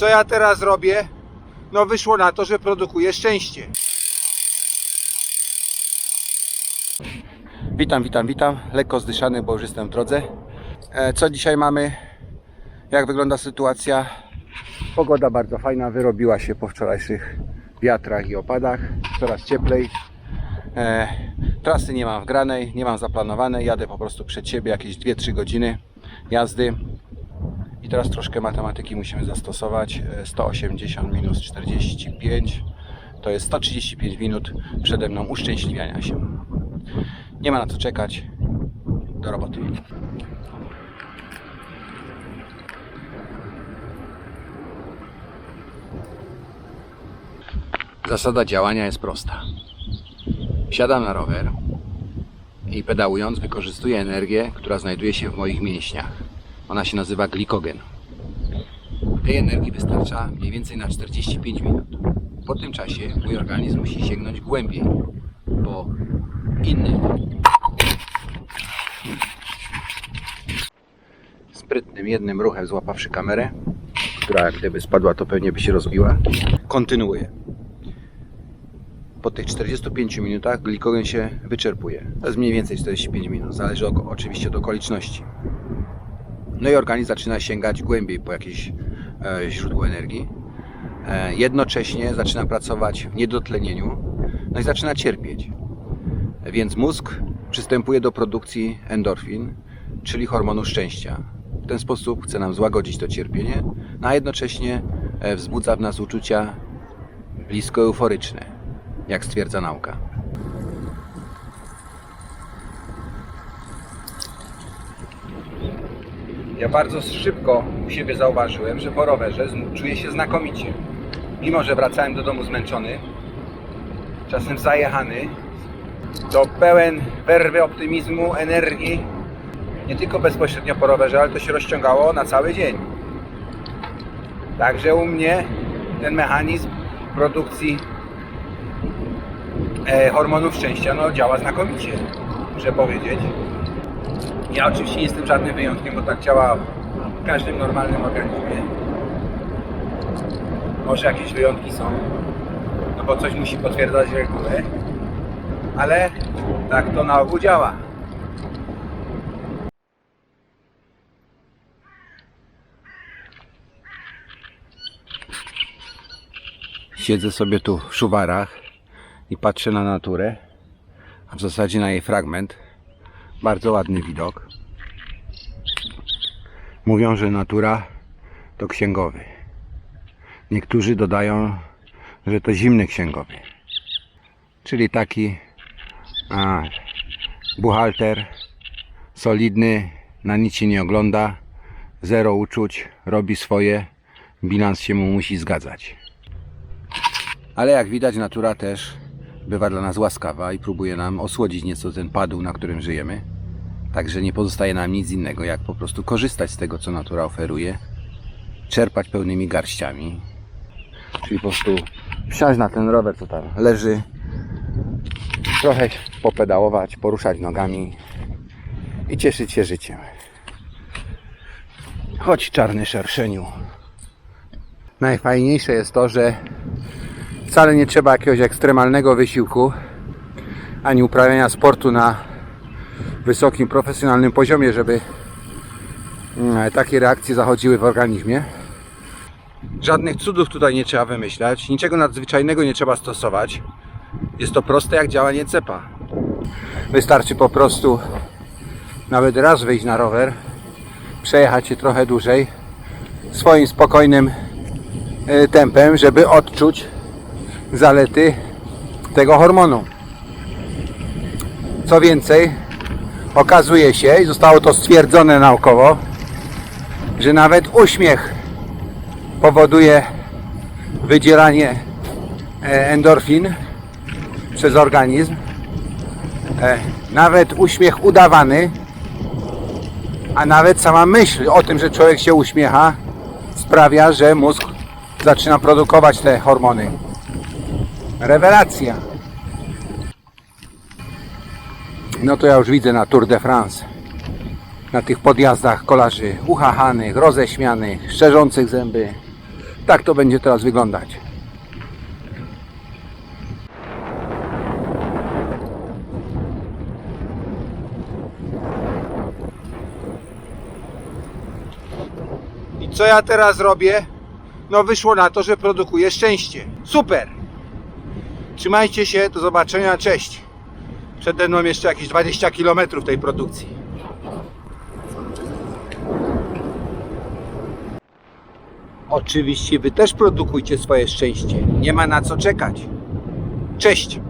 Co ja teraz robię? No wyszło na to, że produkuję szczęście. Witam, witam, witam. Lekko zdyszany, bo już jestem w drodze. E, Co dzisiaj mamy? Jak wygląda sytuacja? Pogoda bardzo fajna, wyrobiła się po wczorajszych wiatrach i opadach. Coraz cieplej. E, trasy nie mam wgranej, nie mam zaplanowanej. Jadę po prostu przed siebie jakieś 2-3 godziny jazdy. Teraz troszkę matematyki musimy zastosować. E, 180 minus 45 to jest 135 minut przede mną uszczęśliwiania się. Nie ma na co czekać. Do roboty. Zasada działania jest prosta. Siadam na rower i pedałując wykorzystuję energię, która znajduje się w moich mięśniach. Ona się nazywa glikogen. Tej energii wystarcza mniej więcej na 45 minut. Po tym czasie mój organizm musi sięgnąć głębiej po inny sprytnym jednym ruchem złapawszy kamerę, która gdyby spadła, to pewnie by się rozbiła. Kontynuuję. Po tych 45 minutach glikogen się wyczerpuje. To jest mniej więcej 45 minut, zależy oczywiście od okoliczności. No i organizm zaczyna sięgać głębiej po jakieś e, źródło energii. E, jednocześnie zaczyna pracować w niedotlenieniu, no i zaczyna cierpieć. Więc mózg przystępuje do produkcji endorfin, czyli hormonu szczęścia. W ten sposób chce nam złagodzić to cierpienie, no a jednocześnie e, wzbudza w nas uczucia blisko euforyczne, jak stwierdza nauka. Ja bardzo szybko u siebie zauważyłem, że po rowerze czuję się znakomicie. Mimo, że wracałem do domu zmęczony, czasem zajechany, to pełen werwy optymizmu, energii, nie tylko bezpośrednio po rowerze, ale to się rozciągało na cały dzień. Także u mnie ten mechanizm produkcji e, hormonów szczęścia no, działa znakomicie, muszę powiedzieć. Ja oczywiście jestem żadnym wyjątkiem, bo tak działa w każdym normalnym organizmie. Może jakieś wyjątki są, no bo coś musi potwierdzać regułę, ale tak to na ogół działa. Siedzę sobie tu w szuwarach i patrzę na naturę, a w zasadzie na jej fragment. Bardzo ładny widok. Mówią, że natura to księgowy. Niektórzy dodają, że to zimny księgowy. Czyli taki a, buchalter solidny, na nic się nie ogląda, zero uczuć, robi swoje, bilans się mu musi zgadzać. Ale jak widać, natura też bywa dla nas łaskawa i próbuje nam osłodzić nieco ten padł, na którym żyjemy. Także nie pozostaje nam nic innego, jak po prostu korzystać z tego, co natura oferuje, czerpać pełnymi garściami. Czyli po prostu wsiąść na ten rower, co tam leży, trochę popedałować, poruszać nogami i cieszyć się życiem. Chodź czarny szerszeniu. Najfajniejsze jest to, że wcale nie trzeba jakiegoś ekstremalnego wysiłku ani uprawiania sportu na wysokim, profesjonalnym poziomie, żeby mm, takie reakcje zachodziły w organizmie. Żadnych cudów tutaj nie trzeba wymyślać, niczego nadzwyczajnego nie trzeba stosować. Jest to proste jak działanie cepa. Wystarczy po prostu nawet raz wyjść na rower, przejechać się trochę dłużej swoim spokojnym e, tempem, żeby odczuć zalety tego hormonu. Co więcej, okazuje się, i zostało to stwierdzone naukowo, że nawet uśmiech powoduje wydzielanie e, endorfin przez organizm. E, Nawet uśmiech udawany, a nawet sama myśl o tym, że człowiek się uśmiecha, sprawia, że mózg zaczyna produkować te hormony. Rewelacja. No to ja już widzę na Tour de France. Na tych podjazdach kolarzy uchachanych, roześmianych, szczerzących zęby. tak to będzie teraz wyglądać. I co ja teraz robię? No wyszło na to, że produkuję szczęście. Super! Trzymajcie się, do zobaczenia, cześć! Przede mną jeszcze jakieś 20 km tej produkcji. Oczywiście wy też produkujcie swoje szczęście. Nie ma na co czekać. Cześć!